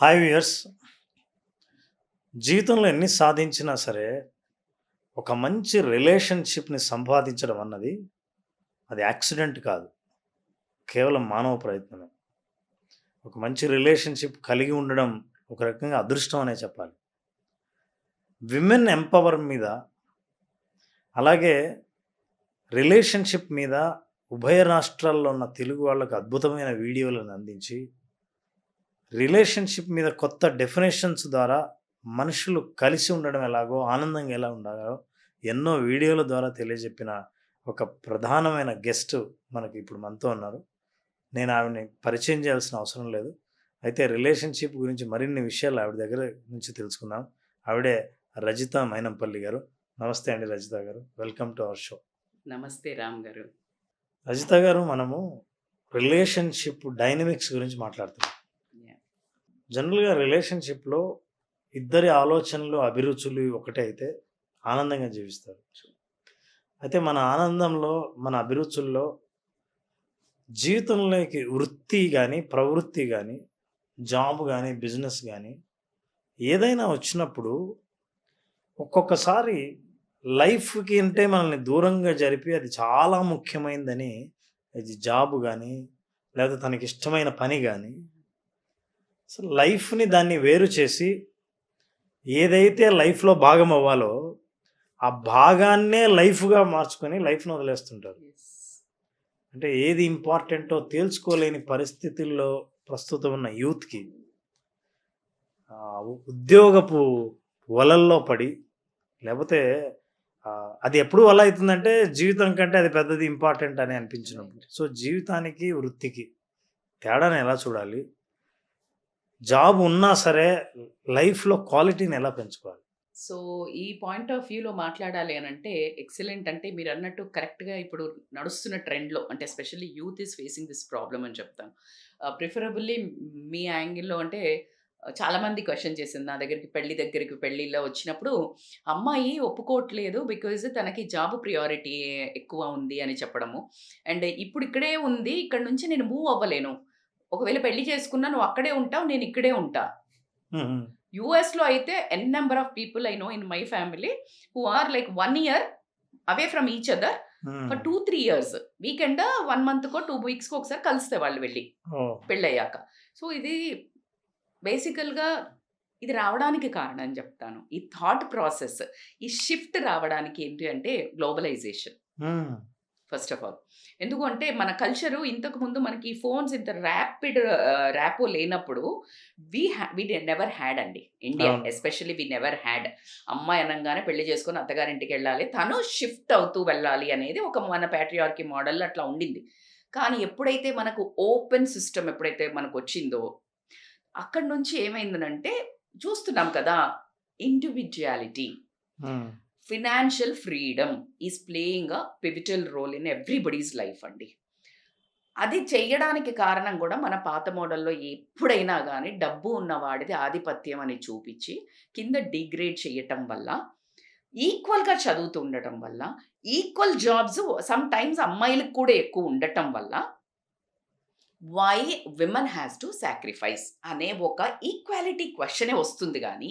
Hi viewers. జీవితంలో ఎన్ని సాధించినా సరే ఒక మంచి రిలేషన్షిప్ని సంపాదించడం అన్నది అది యాక్సిడెంట్ కాదు. కేవలం మానవ ప్రయత్నమే. ఒక మంచి రిలేషన్షిప్ కలిగి ఉండడం ఒక రకంగా అదృష్టం అనే చెప్పాలి. విమెన్ ఎంపవర్ మీద అలాగే రిలేషన్షిప్ మీద ఉభయ రాష్ట్రాల్లో ఉన్న తెలుగు వాళ్ళకు అద్భుతమైన వీడియోలను అందించి రిలేషన్షిప్ మీద కొత్త డెఫినేషన్స్ ద్వారా మనుషులు కలిసి ఉండడం ఎలాగో ఆనందంగా ఎలా ఉండాలో ఎన్నో వీడియోల ద్వారా తెలియజెప్పిన ఒక ప్రధానమైన గెస్ట్ మనకి ఇప్పుడు మనతో ఉన్నారు. నేను ఆవిడని పరిచయం చేయాల్సిన అవసరం లేదు. అయితే రిలేషన్షిప్ గురించి మరిన్ని విషయాలు ఆవిడ దగ్గర నుంచి తెలుసుకుందాం. ఆవిడే రజిత మైనంపల్లి గారు. నమస్తే అండి రజిత గారు. Welcome to our show. నమస్తే రామ్ గారు. రజిత గారు మనము రిలేషన్షిప్ డైనమిక్స్ గురించి మాట్లాడుతున్నాం. జనరల్గా రిలేషన్షిప్లో ఇద్దరి ఆలోచనలు అభిరుచులు ఒకటే అయితే ఆనందంగా జీవిస్తారు. అయితే మన ఆనందంలో మన అభిరుచుల్లో జీవితంలోకి వృత్తి కానీ ప్రవృత్తి కానీ జాబ్ కానీ బిజినెస్ కానీ ఏదైనా వచ్చినప్పుడు ఒక్కొక్కసారి లైఫ్కి అంటే మనల్ని దూరంగా జరిపి అది చాలా ముఖ్యమైందని ఇది జాబ్ కానీ లేకపోతే తనకి ఇష్టమైన పని కానీ అసలు లైఫ్ని దాన్ని వేరు చేసి ఏదైతే లైఫ్లో భాగం అవ్వాలో ఆ భాగాన్నే లైఫ్గా మార్చుకొని లైఫ్ను వదిలేస్తుంటారు. అంటే ఏది ఇంపార్టెంటో తేల్చుకోలేని పరిస్థితుల్లో ప్రస్తుతం ఉన్న యూత్కి ఉద్యోగపు వలల్లో పడి లేకపోతే అది ఎప్పుడు వల్ల అవుతుందంటే జీవితం కంటే అది పెద్దది ఇంపార్టెంట్ అని అనిపించినప్పుడు. సో జీవితానికి వృత్తికి తేడాను ఎలా చూడాలి? జాబ్ ఉన్నా సరే లైఫ్లో క్వాలిటీని ఎలా పెంచుకోవాలి? సో ఈ పాయింట్ ఆఫ్ వ్యూలో మాట్లాడాలి అని అంటే ఎక్సలెంట్ అంటే మీరు అన్నట్టు కరెక్ట్గా ఇప్పుడు నడుస్తున్న ట్రెండ్లో అంటే especially youth is facing this problem అని చెప్తాను. ప్రిఫరబుల్లీ మీ యాంగిల్లో అంటే చాలామంది క్వశ్చన్ చేసింది నా దగ్గరికి పెళ్ళి దగ్గరికి పెళ్ళిలో వచ్చినప్పుడు అమ్మాయి ఒప్పుకోవట్లేదు బికాజ్ తనకి జాబ్ ప్రియారిటీ ఎక్కువ ఉంది అని చెప్పడము. అండ్ ఇప్పుడు ఇక్కడే ఉంది ఇక్కడ నుంచి నేను మూవ్ అవ్వలేను. ఒకవేళ పెళ్ళి చేసుకున్నా నువ్వు అక్కడే ఉంటావు నేను ఇక్కడే ఉంటా మ్మ్. యుఎస్లో అయితే n number of people I know in my family who are like one year away from each other. For two three years weekend one మంత్కో two వీక్స్కో ఒకసారి కలిస్తే వాళ్ళు వెళ్ళి పెళ్ళయ్యాక సో ఇది బేసికల్గా ఇది రావడానికి కారణం చెప్తాను ఈ థాట్ ప్రాసెస్ ఈ షిఫ్ట్ రావడానికి ఏంటి అంటే గ్లోబలైజేషన్. First of all. ఎందుకు అంటే మన కల్చరు ఇంతకు ముందు మనకి ఫోన్స్ ఇంత ర్యాపిడ్ ర్యాపో లేనప్పుడు వి వి నెవర్ హ్యాడ్ అండి. India. Especially we never had. అమ్మాయి అనగానే పెళ్ళి చేసుకొని అత్తగారింటికి వెళ్ళాలి తను షిఫ్ట్ అవుతూ వెళ్ళాలి అనేది ఒక మన ప్యాట్రియార్కి మోడల్ అట్లా ఉండింది. కానీ ఎప్పుడైతే మనకు ఓపెన్ సిస్టమ్ ఎప్పుడైతే మనకు వచ్చిందో అక్కడి నుంచి ఏమైందనంటే చూస్తున్నాం కదా individuality. Financial freedom is playing a pivotal role in everybody's life అండి. అది చేయడానికి కారణం కూడా మన పాత మోడల్లో ఎప్పుడైనా కానీ డబ్బు ఉన్నవాడిది ఆధిపత్యం అని చూపించి కింద డిగ్రేడ్ చేయటం వల్ల ఈక్వల్గా చదువుతూ ఉండటం వల్ల ఈక్వల్ జాబ్స్ సమ్ టైమ్స్ అమ్మాయిలకు కూడా ఎక్కువ ఉండటం వల్ల why women has to sacrifice అనే ఒక ఈక్వాలిటీ క్వశ్చనే వస్తుంది కానీ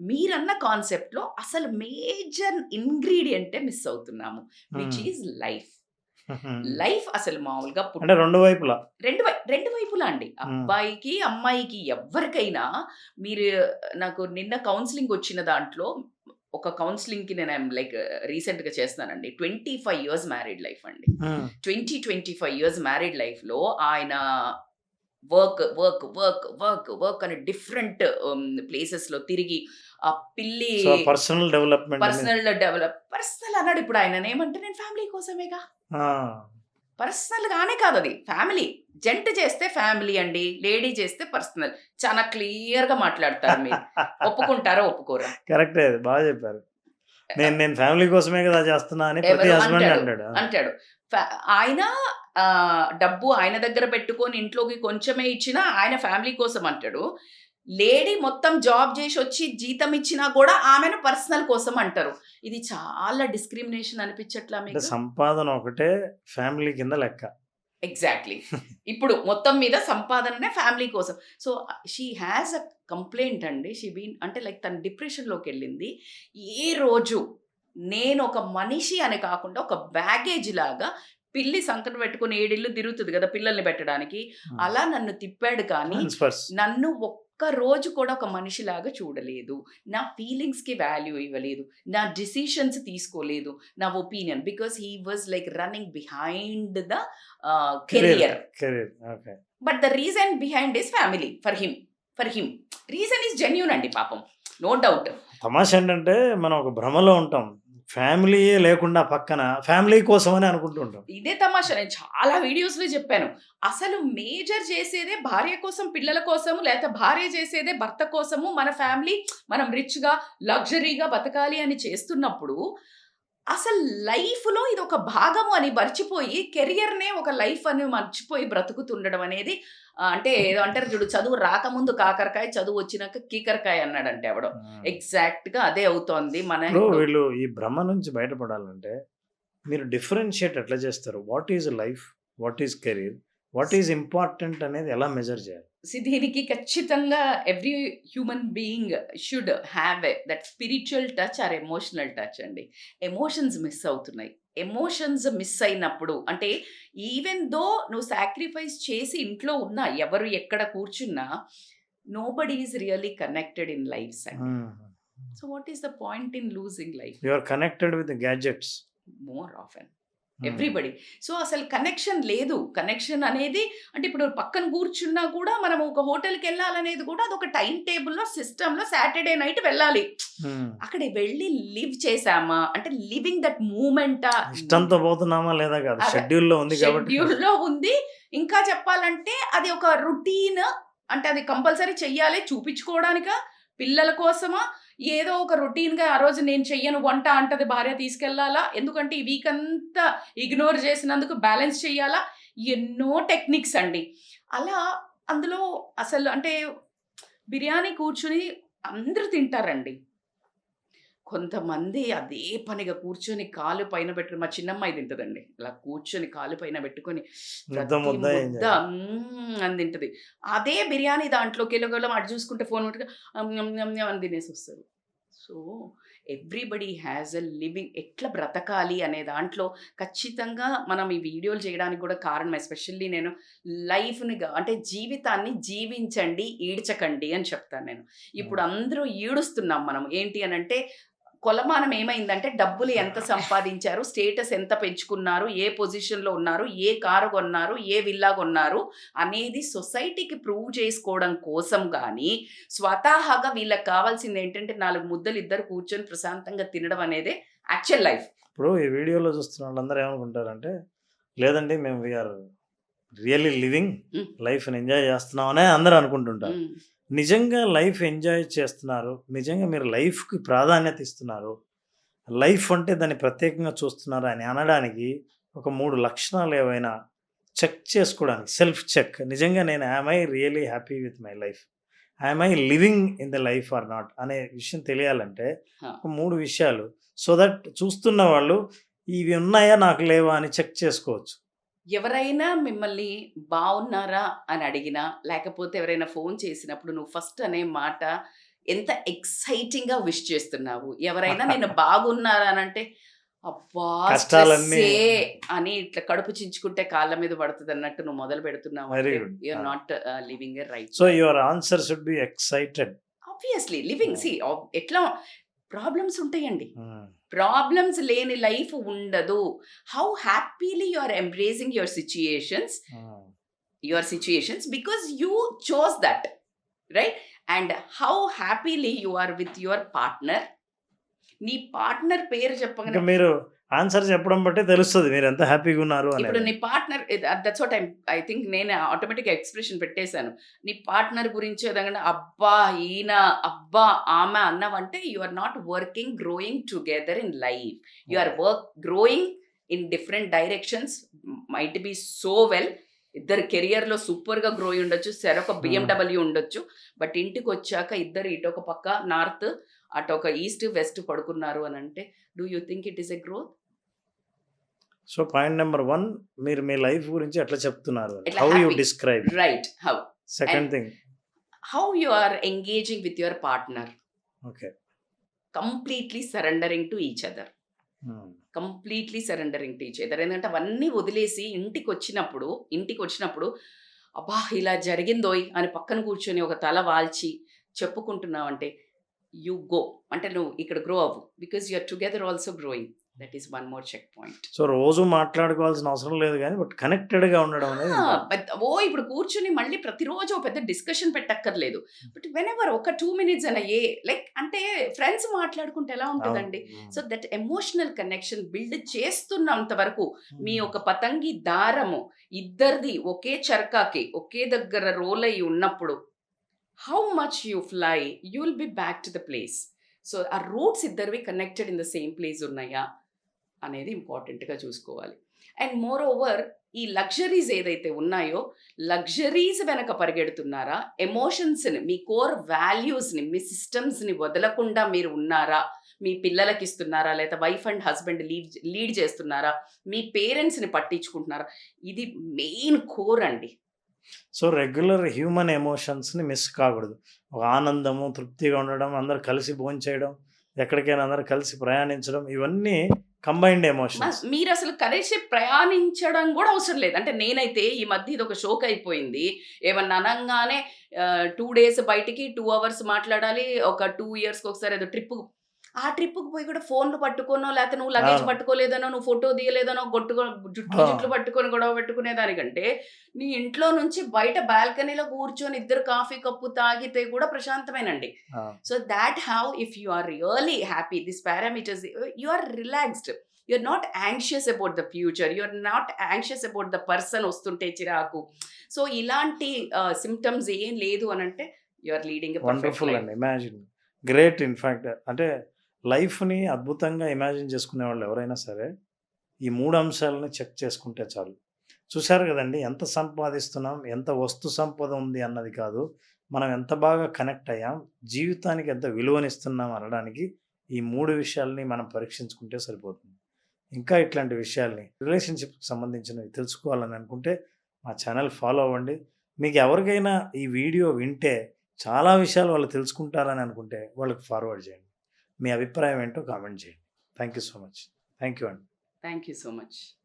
మీరన్న కాన్సెప్ట్లో అసలు మేజర్ ఇంగ్రీడియంటే మిస్ అవుతున్నాము విచ్. Is life. లైఫ్ అసలు మామూలుగా అంటే రెండు వైపులా రెండు రెండు వైపులా అండి అబ్బాయికి అమ్మాయికి ఎవరికైనా మీరు నాకు నిన్న కౌన్సిలింగ్ వచ్చిన దాంట్లో ఒక కౌన్సిలింగ్కి నేను లైక్ రీసెంట్గా చేస్తున్నానండి twenty five years married life అండి. Twenty twenty five years married లైఫ్లో ఆయన work work work work work అని డిఫరెంట్ ప్లేసెస్లో తిరిగి ఆ పిల్లి personal development personal develop personal అన్నాడు ఇప్పుడు ఆయన ఏమంటే నేను ఫ్యామిలీ కోసమేగా? పర్సనల్ గానే కాదు అది. ఫ్యామిలీ జంట చేస్తే ఫ్యామిలీ అండి. లేడీ చేస్తే పర్సనల్ చాలా క్లియర్గా మాట్లాడతారు మీరు. ఒప్పుకుంటారా ఒప్పుకోరా? కరెక్టే బాగా చెప్పారు. నేను నేను ఫ్యామిలీ కోసమే కదా చేస్తున్నా అని ప్రతి హస్బెండ్ అంటాడు. అంటాడు. ఆయన డబ్బు ఆయన దగ్గర పెట్టుకొని ఇంట్లోకి కొంచెమే ఇచ్చినా ఆయన ఫ్యామిలీ కోసం అంటాడు. లేడీ మొత్తం జాబ్ చేసి వచ్చి జీతం ఇచ్చినా కూడా ఆమెను పర్సనల్ కోసం అంటారు. ఇది చాలా డిస్క్రిమినేషన్ అనిపించట్లా మీకు? సంపాదన ఒకటే ఫ్యామిలీ కింద లెక్క. ఎగ్జాక్ట్లీ ఇప్పుడు మొత్తం మీద సంపాదననే ఫ్యామిలీ కోసం. So she has a complaint అండి. షీ బీన్ అంటే లైక్ తన డిప్రెషన్లోకి వెళ్ళింది. ఏ రోజు నేను ఒక మనిషి అని కాకుండా ఒక బ్యాగేజ్ లాగా పిల్లి సంకట పెట్టుకుని ఏడిల్లు తిరుగుతుంది కదా పిల్లల్ని పెట్టడానికి. అలా నన్ను తిప్పాడు కానీ నన్ను ఒక్క రోజు కూడా ఒక మనిషిలాగా చూడలేదు. నా ఫీలింగ్స్కి వాల్యూ ఇవ్వలేదు. నా డిసిషన్స్ తీసుకోలేదు. నా opinion because he was like running behind the career but the reason behind is family for him for him reason is genuine అండి పాపం. నో డౌట్ తమాషా ఏంటంటే మనం ఒక భ్రమలో ఉంటాం. ఫ్యామిలీయే లేకుండా పక్కన ఫ్యామిలీ కోసమని అనుకుంటుంటాం అనుకుంటూ ఉంటాం. ఇదే తమాషా. నేను చాలా వీడియోస్లో చెప్పాను. అసలు మేజర్ చేసేదే భార్య కోసం పిల్లల కోసము లేకపోతే భార్య చేసేదే భర్త కోసము మన ఫ్యామిలీ మనం రిచ్గా లగ్జరీగా బతకాలి అని చేస్తున్నప్పుడు అసలు లైఫ్లో ఇది ఒక భాగము అని మర్చిపోయి కెరియర్నే ఒక లైఫ్ అని మర్చిపోయి బ్రతుకుతుండడం అనేది అంటే ఏదో అంటారు చూడు చదువు రాకముందు కాకరకాయ చదువు వచ్చినాక కీకరకాయ అన్నాడంటే ఎవడో. ఎగ్జాక్ట్గా అదే అవుతోంది మన వీళ్ళు ఈ భ్రమ నుంచి బయటపడాలంటే మీరు డిఫరెన్షియేట్ ఎట్లా చేస్తారు? What is life? What is career? What is important అనేది ఎలా మెజర్ చేయాలి? దీనికి ఖచ్చితంగా every human being should have a that spiritual touch or emotional touch అండి. ఎమోషన్స్ మిస్ అవుతున్నాయి. ఎమోషన్స్ మిస్ అయినప్పుడు అంటే ఈవెన్ దో నువ్వు సాక్రిఫైస్ చేసి ఇంట్లో ఉన్నా ఎవరు ఎక్కడ కూర్చున్నా nobody is really connected in life. So what is the point in losing life you are connected with gadgets more often Hmm. Everybody. So అసలు కనెక్షన్ లేదు. కనెక్షన్ అనేది అంటే ఇప్పుడు పక్కన కూర్చున్నా కూడా మనం ఒక హోటల్కి వెళ్ళాలనేది కూడా అదొక టైం టేబుల్లో సిస్టంలో సాటర్డే నైట్ వెళ్ళాలి. Hmm. అక్కడ వెళ్ళి లివ్ చేసామా అంటే లివింగ్ దట్ మూమెంట్? ఇష్టంతో పోతున్నామా లేదా కాదు. షెడ్యూల్లో ఉంది షెడ్యూల్లో ఉంది. ఇంకా చెప్పాలంటే అది ఒక రొటీన్ అంటే అది కంపల్సరీ చెయ్యాలి. చూపించుకోవడానిక? పిల్లల కోసమా? ఏదో ఒక రొటీన్గా ఆ రోజు నేను చెయ్యను వంట అంటది భార్య తీసుకెళ్ళాలా? ఎందుకంటే ఈ వీక్ అంతా ఇగ్నోర్ చేసినందుకు బ్యాలెన్స్ చేయాలా ఎన్నో టెక్నిక్స్ అండి. అలా అందులో అసలు అంటే బిర్యానీ కూర్చుని అందరూ తింటారండి. కొంతమంది అదే పనిగా కూర్చొని కాలు పైన పెట్టుకుని మా చిన్నమ్మాయి తింటదండి. ఇలా కూర్చొని కాలు పైన పెట్టుకొని ముద్ద అని తింటది. అదే బిర్యానీ దాంట్లో కిలోగలం అటు చూసుకుంటే ఫోన్ పెట్టుకుని అని తినేసి వస్తారు so everybody has a living ఎట్లా బ్రతకాలి అనే దాంట్లో ఖచ్చితంగా మనం ఈ వీడియోలు చేయడానికి కూడా కారణం ఎస్పెషల్లీ నేను లైఫ్ని అంటే జీవితాన్ని జీవించండి ఈడ్చకండి అని చెప్తాను నేను. ఇప్పుడు అందరూ ఈడుస్తున్నాం మనం. ఏంటి అని అంటే కొలమానం ఏమైందంటే డబ్బులు ఎంత సంపాదించారు స్టేటస్ ఎంత పెంచుకున్నారు ఏ పొజిషన్లో ఉన్నారు ఏ కారు కొన్నారు ఏ విల్లా కొన్నారు అనేది సొసైటీకి ప్రూవ్ చేసుకోవడం కోసం కానీ స్వతహాగా వీళ్ళకి కావాల్సింది ఏంటంటే నాలుగు ముద్దలు ఇద్దరు కూర్చొని ప్రశాంతంగా తినడం అనేదే యాక్చువల్ లైఫ్. ఇప్పుడు ఈ వీడియోలో చూస్తున్న వాళ్ళందరూ ఏమనుకుంటారంటే లేదండి మేము వీఆర్ రియల్లీ లివింగ్. లైఫ్ని ఎంజాయ్ చేస్తున్నామనే అందరూ అనుకుంటుంటారు. నిజంగా లైఫ్ ఎంజాయ్ చేస్తున్నారు నిజంగా మీరు లైఫ్కి ప్రాధాన్యత ఇస్తున్నారు లైఫ్ అంటే దాన్ని ప్రత్యేకంగా చూస్తున్నారు అని అనడానికి ఒక మూడు లక్షణాలు ఏవైనా చెక్ చేసుకోవడానికి సెల్ఫ్ చెక్. నిజంగా నేను I I really happy with my life I'm I living in the life or not అనే విషయం తెలియాలంటే. ఒక మూడు విషయాలు. సో దట్ చూస్తున్న వాళ్ళు ఇవి ఉన్నాయా నాకు లేవా? అని చెక్ చేసుకోవచ్చు. ఎవరైనా మిమ్మల్ని బాగున్నారా అని అడిగినా లేకపోతే ఎవరైనా ఫోన్ చేసినప్పుడు నువ్వు ఫస్ట్ అనే మాట ఎంత ఎక్సైటింగ్గా విష్ చేస్తున్నావు ఎవరైనా నేను బాగున్నారా అని అంటే అబ్బా అని ఇట్లా కడుపు చించుకుంటే కాళ్ళ మీద పడుతుంది అన్నట్టు నువ్వు మొదలు పెడుతున్నావు. You are. Not living right so your answer should be excited obviously living. See ఎట్లా ప్రాబ్లమ్స్ ఉంటాయండి ప్రాబ్లమ్స్ లేని లైఫ్ ఉండదు. How happily you are embracing your situations your situations because you chose that right and how happily you are with your partner నీ partner పేరు చెప్పగానే మీరు answer చెప్పడం బట్టే తెలుస్తుంది మీరు ఎంత హ్యాపీగా ఉన్నారు ఇప్పుడు అనేది నీ partner that's what I I think నేను ఆటోమేటిక్ ఎక్స్ప్రెషన్ పెట్టేశాను. నీ పార్ట్నర్ గురించి ఏదైనా అబ్బా ఈయన అబ్బా ఆమె అన్నావంటే you are not working growing together in life you are work growing in different directions might be so well ఇద్దరు కెరియర్లో సూపర్గా గ్రో అయి ఉండొచ్చు. సరే ఒక బిఎండబ్ల్యూ ఉండొచ్చు. బట్ ఇంటికి వచ్చాక ఇద్దరు ఇటు ఒక పక్క నార్త్ అటు ఒక ఈస్ట్ వెస్ట్ పడుకున్నారు అని అంటే do you think it is a growth so point number one మీరు మీ లైఫ్ గురించి ఎట్లా చెప్తున్నారు how you. Describe right how second thing how you are engaging with your partner okay completely surrendering to each other. Completely surrendering teach other ఎందుకంటే అవన్నీ వదిలేసి ఇంటికి వచ్చినప్పుడు ఇంటికి వచ్చినప్పుడు అబ్బా ఇలా జరిగిందోయ్ అని పక్కన కూర్చొని ఒక తల వాల్చి చెప్పుకుంటున్నావు అంటే యు గో అంటే నువ్వు ఇక్కడ గ్రో అవ్వు. Because you are together also growing that is one more check point. So రోజు మాట్లాడుకోవాల్సిన అవసరం లేదు కానీ బట్ కనెక్టెడ్గా ఉండడం. ఓ ఇప్పుడు కూర్చుని మళ్ళీ ప్రతిరోజు పెద్ద డిస్కషన్ పెట్టక్కర్లేదు. బట్ వెన్ ఎవర్ ఒక టూ మినిట్స్ అన్న ఏ లైక్ అంటే ఫ్రెండ్స్ మాట్లాడుకుంటే ఎలా ఉంటుందండి. So that emotional connection build చేస్తున్నంత వరకు మీ ఒక పతంగి దారము ఇద్దరిది ఒకే చరకాకి ఒకే దగ్గర రోల్ అయి ఉన్నప్పుడు how much you fly you will be back to the place so ఆ roots ఇద్దరివి connected in the same place ఉన్నాయా? అనేది ఇంపార్టెంట్గా చూసుకోవాలి. అండ్ మోర్ ఓవర్ ఈ లగ్జరీస్ ఏదైతే ఉన్నాయో లగ్జరీస్ వెనక పరిగెడుతున్నారా? ఎమోషన్స్ని మీ కోర్ వాల్యూస్ని మీ సిస్టమ్స్ని వదలకుండా మీరు ఉన్నారా? మీ పిల్లలకి ఇస్తున్నారా? లేదా wife and husband lead lead చేస్తున్నారా? మీ పేరెంట్స్ని పట్టించుకుంటున్నారా? ఇది మెయిన్ కోర్ అండి. సో రెగ్యులర్ హ్యూమన్ ఎమోషన్స్ని మిస్ కాకూడదు. ఒక ఆనందము తృప్తిగా ఉండడం అందరు కలిసి భోంచేయడం ఎక్కడికైనా అందరూ కలిసి ప్రయాణించడం ఇవన్నీ కంబైన్డ్ ఎమోషన్స్ మీరు అసలు కలిసి ప్రయాణించడం కూడా అవసరం లేదు. అంటే నేనైతే ఈ మధ్య ఇది ఒక షోక్ అయిపోయింది. ఏమన్నా అనగానే టూ డేస్ బయటికి టూ అవర్స్ మాట్లాడాలి ఒక టూ ఇయర్స్కి ఒకసారి ఏదో ట్రిప్ ఆ ట్రిప్కి పోయి కూడా ఫోన్లు పట్టుకోనో లేకపోతే నువ్వు లగేజ్. పట్టుకోలేదనో నువ్వు ఫోటో తీయలేదనో గొట్టుకో జుట్లు ఆ. జుట్లు పట్టుకొని గొడవ పెట్టుకునే దానికంటే నీ ఇంట్లో నుంచి బయట బాల్కనీలో కూర్చొని ఇద్దరు కాఫీ కప్పు తాగితే కూడా ప్రశాంతమేనండి So that how if you are really happy, these parameters, you are relaxed. You're not anxious about the future. You're not anxious about the person వస్తుంటే చిరాకు సో ఇలాంటి సిమ్టమ్స్ ఏం లేదు అని అంటే యు ఆర్ లీడింగ్ వండర్ఫుల్ అండి imagine great in fact అంటే లైఫ్ని అద్భుతంగా ఇమాజిన్ చేసుకునే వాళ్ళు ఎవరైనా సరే ఈ మూడు అంశాలను చెక్ చేసుకుంటే చాలు. చూశారు కదండి ఎంత సంపాదిస్తున్నాం ఎంత వస్తు సంపద ఉంది అన్నది కాదు మనం ఎంత బాగా కనెక్ట్ అయ్యాం జీవితానికి ఎంత విలువనిస్తున్నాం అనడానికి ఈ మూడు విషయాల్ని మనం పరీక్షించుకుంటే సరిపోతుంది. ఇంకా ఇట్లాంటి విషయాల్ని రిలేషన్షిప్కి సంబంధించినవి తెలుసుకోవాలని అనుకుంటే మా ఛానల్ ఫాలో అవ్వండి. మీకు ఎవరికైనా ఈ వీడియో వింటే చాలా విషయాలు వాళ్ళు తెలుసుకుంటారని అనుకుంటే వాళ్ళకి ఫార్వర్డ్ చేయండి. మీ అభిప్రాయం ఏంటో కామెంట్ చేయండి. Thank you so much thank you అండి థ్యాంక్ యూ సో మచ్